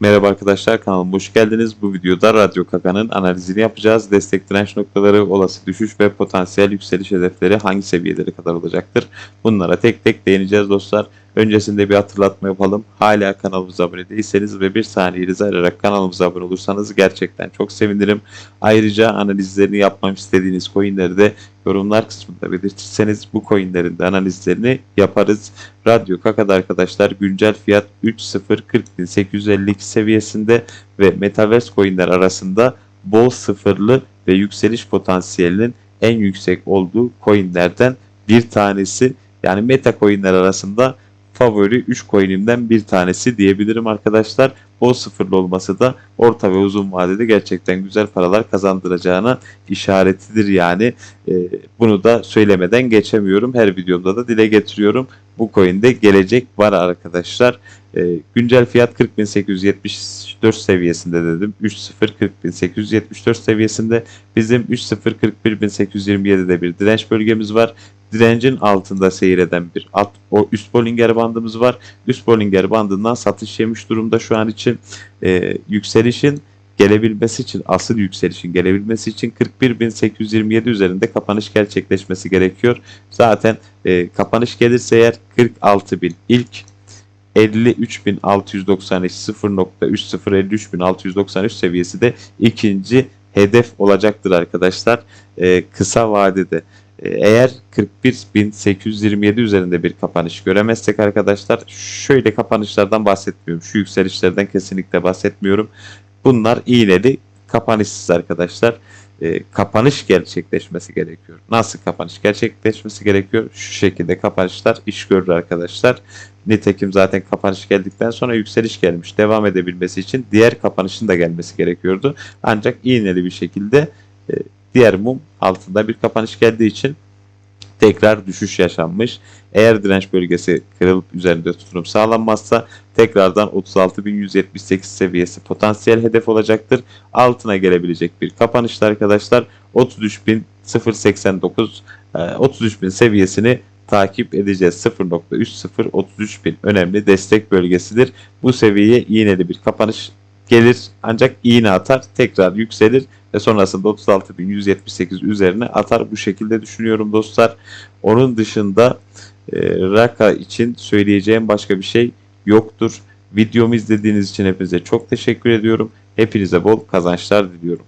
Merhaba arkadaşlar kanalıma hoş geldiniz. Bu videoda Radyo Kaka'nın analizini yapacağız. Destek direnç noktaları, olası düşüş ve potansiyel yükseliş hedefleri hangi seviyelere kadar olacaktır? Bunlara tek tek değineceğiz dostlar. Öncesinde bir hatırlatma yapalım. Hala kanalımıza abone değilseniz ve bir saniyenizi ayırarak kanalımıza abone olursanız gerçekten çok sevinirim. Ayrıca analizlerini yapmam istediğiniz coinleri de yorumlar kısmında belirtirseniz bu coinlerin de analizlerini yaparız. Radyo Kaka'da arkadaşlar güncel fiyat 3.040.852 seviyesinde ve Metaverse coinler arasında bol sıfırlı ve yükseliş potansiyelinin en yüksek olduğu coinlerden bir tanesi. Yani meta coinler arasında favori 3 coin'imden bir tanesi diyebilirim arkadaşlar. Bol sıfırlı olması da orta ve uzun vadede gerçekten güzel paralar kazandıracağına işaretidir yani. Ee, bunu da söylemeden geçemiyorum. Her videomda da dile getiriyorum. Bu coin'de gelecek var arkadaşlar. Ee, güncel fiyat 40.874 seviyesinde dedim. 3.040.874 seviyesinde. Bizim 3.041.827'de bir direnç bölgemiz var. Direncin altında seyreden bir alt, o üst Bollinger bandımız var. Üst Bollinger bandından satış yemiş durumda şu an için. Ee, yükselişin gelebilmesi için, asıl yükselişin gelebilmesi için 41.827 üzerinde kapanış gerçekleşmesi gerekiyor. Zaten e, kapanış gelirse eğer 46.000 ilk 53.693 0.3053.693 seviyesi de ikinci hedef olacaktır arkadaşlar. E, kısa vadede. E, Eğer 41.827 üzerinde bir kapanış göremezsek arkadaşlar şöyle kapanışlardan bahsetmiyorum. Şu yükselişlerden kesinlikle bahsetmiyorum. Bunlar iğneli kapanışsız arkadaşlar. E, kapanış gerçekleşmesi gerekiyor. Nasıl kapanış gerçekleşmesi gerekiyor? Şu şekilde kapanışlar iş görür arkadaşlar. Nitekim zaten kapanış geldikten sonra yükseliş gelmiş. Devam edebilmesi için diğer kapanışın da gelmesi gerekiyordu. Ancak iğneli bir şekilde e, diğer mum altında bir kapanış geldiği için tekrar düşüş yaşanmış. Eğer direnç bölgesi kırılıp üzerinde tuturum sağlanmazsa tekrardan 36.178 seviyesi potansiyel hedef olacaktır. Altına gelebilecek bir kapanışta arkadaşlar 33.089 e, 33.000 seviyesini takip edeceğiz. 0.3033.000 önemli destek bölgesidir. Bu seviyeye iğneli bir kapanış gelir ancak iğne atar tekrar yükselir ve sonrasında 36.178 üzerine atar bu şekilde düşünüyorum dostlar. Onun dışında e, Raka için söyleyeceğim başka bir şey yoktur. Videomu izlediğiniz için hepinize çok teşekkür ediyorum. Hepinize bol kazançlar diliyorum.